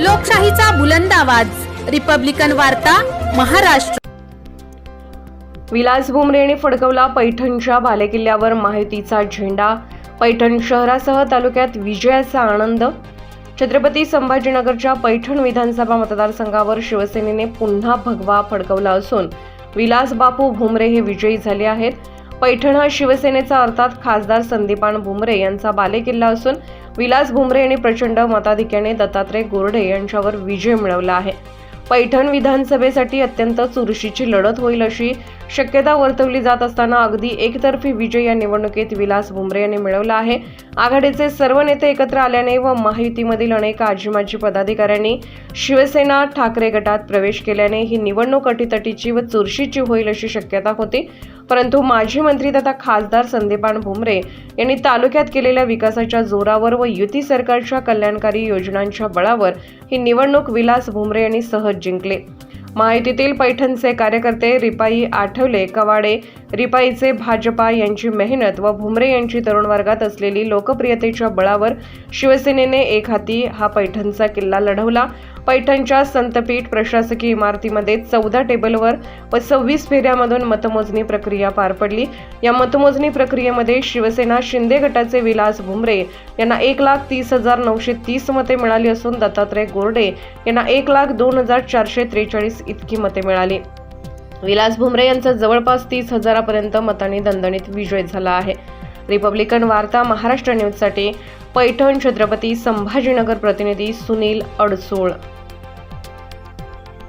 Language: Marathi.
लोकशाहीचा बुलंद आवाज. रिपब्लिकन वार्ता महाराष्ट्र. विलास भुमरे यांनी फडकवला पैठणच्या बालेकिल्ल्यावर माहितीचा झेंडा. पैठण शहरासह तालुक्यात विजयाचा आनंद. छत्रपती संभाजीनगरच्या पैठण विधानसभा मतदारसंघावर शिवसेनेने पुन्हा भगवा फडकवला असून विलास बापू भुमरे हे विजयी झाले आहेत. पैठण हा शिवसेनेचा अर्थात खासदार संदीपान भुमरे यांचा बालेकिल्ला असून विलास भुमरे यांनी प्रचंड मताधिक्याने दत्तात्रय गोरडे यांच्यावर विजय मिळवला आहे. पैठण विधानसभेसाठी अत्यंत चुरशीची लढत होईल अशी शक्यता वर्तवली जात असताना अगदी एकतर्फी विजय या निवडणुकीत विलास भुमरे यांनी मिळवला आहे. आघाडीचे सर्व नेते एकत्र आल्याने व महायुतीमधील अनेक आजीमाजी पदाधिकाऱ्यांनी शिवसेना ठाकरे गटात प्रवेश केल्याने ही निवडणूक अटीतटीची व चुरशीची होईल अशी शक्यता होती. परंतु माजी मंत्री तथा खासदार संदीपान भुमरे यांनी तालुक्यात केलेल्या विकासाच्या जोरावर व युती सरकारच्या कल्याणकारी योजनांच्या बळावर ही निवडणूक विलास भुमरे यांनी सहज जिंकले. महायुतीतील पैठणचे कार्यकर्ते रिपाई आठवले कवाडे रिपाईचे भाजपा यांची मेहनत व भुमरे यांची तरुण वर्गात असलेली लोकप्रियतेच्या बळावर शिवसेनेने एक हाती हा पैठणचा किल्ला लढवला. पैठणच्या संतपीठ प्रशासकीय इमारतीमध्ये चौदा टेबलवर व सव्वीस फेऱ्यामधून मतमोजणी प्रक्रिया पार पडली. या मतमोजणी प्रक्रियेमध्ये शिवसेना शिंदे गटाचे विलास भुमरे यांना एक लाख तीस हजार नऊशे तीस मते मिळाली असून दत्तात्रय गोरडे यांना एक लाख दोन हजार चारशे त्रेचाळीस इतकी मते मिळाली. विलास भुमरे यांचा जवळपास तीस हजारापर्यंत मतांनी दणदणीत विजय झाला आहे. रिपब्लिकन वार्ता महाराष्ट्र न्यूजसाठी पैठण छत्रपती संभाजीनगर प्रतिनिधी सुनील अडसूळ.